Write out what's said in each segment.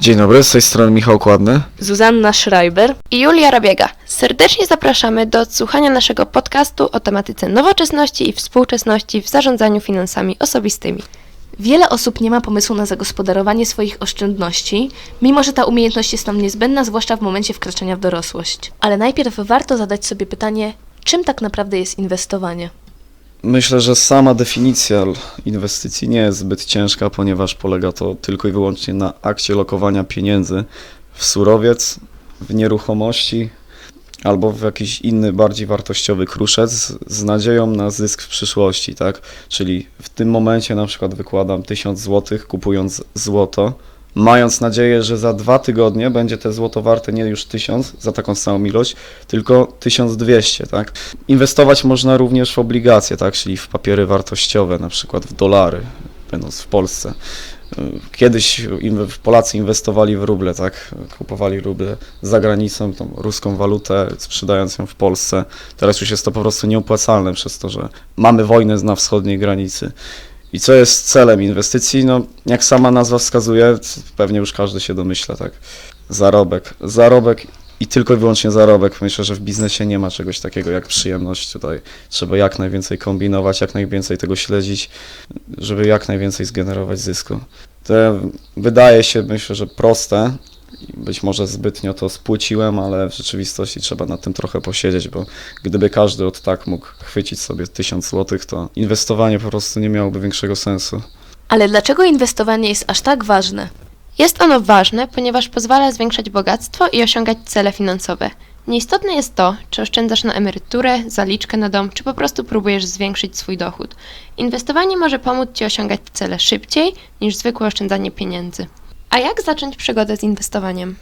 Dzień dobry, z tej strony Michał Kładny. Zuzanna Schreiber. i Julia Rabiega. Serdecznie zapraszamy do odsłuchania naszego podcastu o tematyce nowoczesności i współczesności w zarządzaniu finansami osobistymi. Wiele osób nie ma pomysłu na zagospodarowanie swoich oszczędności, mimo że ta umiejętność jest nam niezbędna, zwłaszcza w momencie wkraczania w dorosłość. Ale najpierw warto zadać sobie pytanie, czym tak naprawdę jest inwestowanie? Myślę, że sama definicja inwestycji nie jest zbyt ciężka, ponieważ polega to tylko i wyłącznie na akcie lokowania pieniędzy w surowiec, w nieruchomości albo w jakiś inny, bardziej wartościowy kruszec z nadzieją na zysk w przyszłości, tak? Czyli w tym momencie na przykład wykładam 1000 zł kupując złoto, mając nadzieję, że za dwa tygodnie będzie te złoto warte nie już 1000 za taką samą ilość, tylko 1200, tak? Inwestować można również w obligacje, tak? Czyli w papiery wartościowe, na przykład w dolary, będąc w Polsce. Kiedyś Polacy inwestowali w ruble, tak? Kupowali ruble za granicą, tą ruską walutę, sprzedając ją w Polsce. Teraz już jest to po prostu nieopłacalne przez to, że mamy wojnę na wschodniej granicy. I co jest celem inwestycji? No, jak sama nazwa wskazuje, pewnie już każdy się domyśla, tak? Zarobek. Zarobek i tylko i wyłącznie zarobek. Myślę, że w biznesie nie ma czegoś takiego jak przyjemność. Tutaj trzeba jak najwięcej kombinować, jak najwięcej tego śledzić, żeby jak najwięcej zgenerować zysku. To wydaje się, myślę, że proste. Być może zbytnio to spłuciłem, ale w rzeczywistości trzeba nad tym trochę posiedzieć, bo gdyby każdy od tak mógł chwycić sobie 1000 zł, to inwestowanie po prostu nie miałoby większego sensu. Ale dlaczego inwestowanie jest aż tak ważne? Jest ono ważne, ponieważ pozwala zwiększać bogactwo i osiągać cele finansowe. Nieistotne jest to, czy oszczędzasz na emeryturę, zaliczkę na dom, czy po prostu próbujesz zwiększyć swój dochód. Inwestowanie może pomóc Ci osiągać cele szybciej niż zwykłe oszczędzanie pieniędzy. A jak zacząć przygodę z inwestowaniem?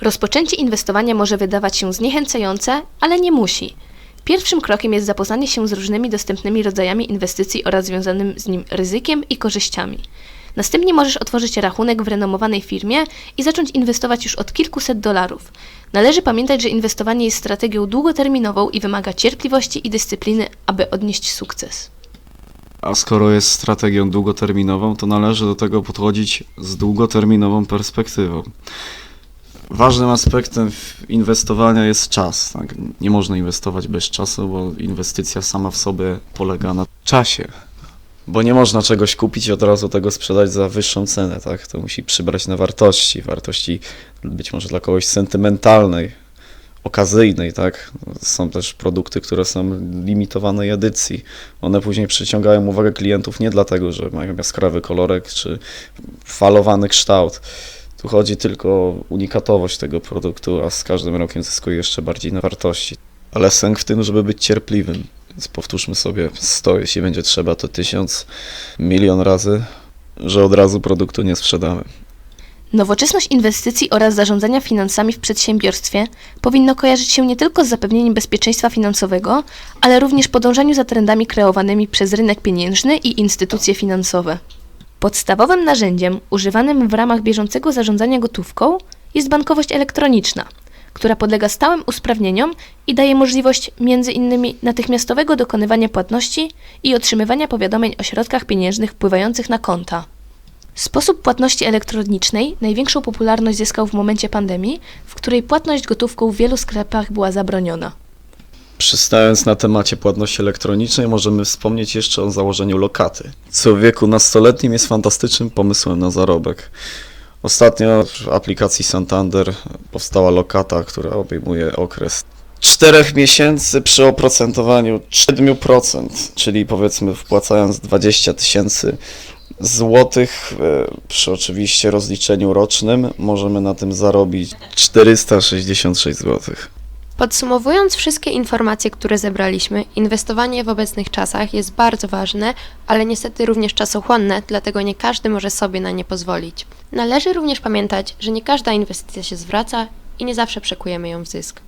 Rozpoczęcie inwestowania może wydawać się zniechęcające, ale nie musi. Pierwszym krokiem jest zapoznanie się z różnymi dostępnymi rodzajami inwestycji oraz związanym z nim ryzykiem i korzyściami. Następnie możesz otworzyć rachunek w renomowanej firmie i zacząć inwestować już od kilkuset dolarów. Należy pamiętać, że inwestowanie jest strategią długoterminową i wymaga cierpliwości i dyscypliny, aby odnieść sukces. A skoro jest strategią długoterminową, to należy do tego podchodzić z długoterminową perspektywą. Ważnym aspektem inwestowania jest czas. Tak? Nie można inwestować bez czasu, bo inwestycja sama w sobie polega na czasie. Bo nie można czegoś kupić i od razu tego sprzedać za wyższą cenę. Tak? To musi przybrać na wartości. Wartości być może dla kogoś sentymentalnej, okazyjnej. Tak? Są też produkty, które są limitowanej edycji. One później przyciągają uwagę klientów nie dlatego, że mają jaskrawy kolorek czy falowany kształt. Tu chodzi tylko o unikatowość tego produktu, a z każdym rokiem zyskuje jeszcze bardziej na wartości. Ale sęk w tym, żeby być cierpliwym. Więc powtórzmy sobie 100, jeśli będzie trzeba, to 1000, milion razy, że od razu produktu nie sprzedamy. Nowoczesność inwestycji oraz zarządzania finansami w przedsiębiorstwie powinno kojarzyć się nie tylko z zapewnieniem bezpieczeństwa finansowego, ale również podążaniu za trendami kreowanymi przez rynek pieniężny i instytucje finansowe. Podstawowym narzędziem używanym w ramach bieżącego zarządzania gotówką jest bankowość elektroniczna, która podlega stałym usprawnieniom i daje możliwość innymi natychmiastowego dokonywania płatności i otrzymywania powiadomień o środkach pieniężnych wpływających na konta. Sposób płatności elektronicznej największą popularność zyskał w momencie pandemii, w której płatność gotówką w wielu sklepach była zabroniona. Przystając na temacie płatności elektronicznej, możemy wspomnieć jeszcze o założeniu lokaty, co w wieku nastoletnim jest fantastycznym pomysłem na zarobek. Ostatnio w aplikacji Santander powstała lokata, która obejmuje okres 4 miesięcy przy oprocentowaniu 7%, czyli powiedzmy wpłacając 20 tysięcy złotych e, przy oczywiście rozliczeniu rocznym możemy na tym zarobić 466 złotych. Podsumowując wszystkie informacje, które zebraliśmy, inwestowanie w obecnych czasach jest bardzo ważne, ale niestety również czasochłonne, dlatego nie każdy może sobie na nie pozwolić. Należy również pamiętać, że nie każda inwestycja się zwraca i nie zawsze przekujemy ją w zysk.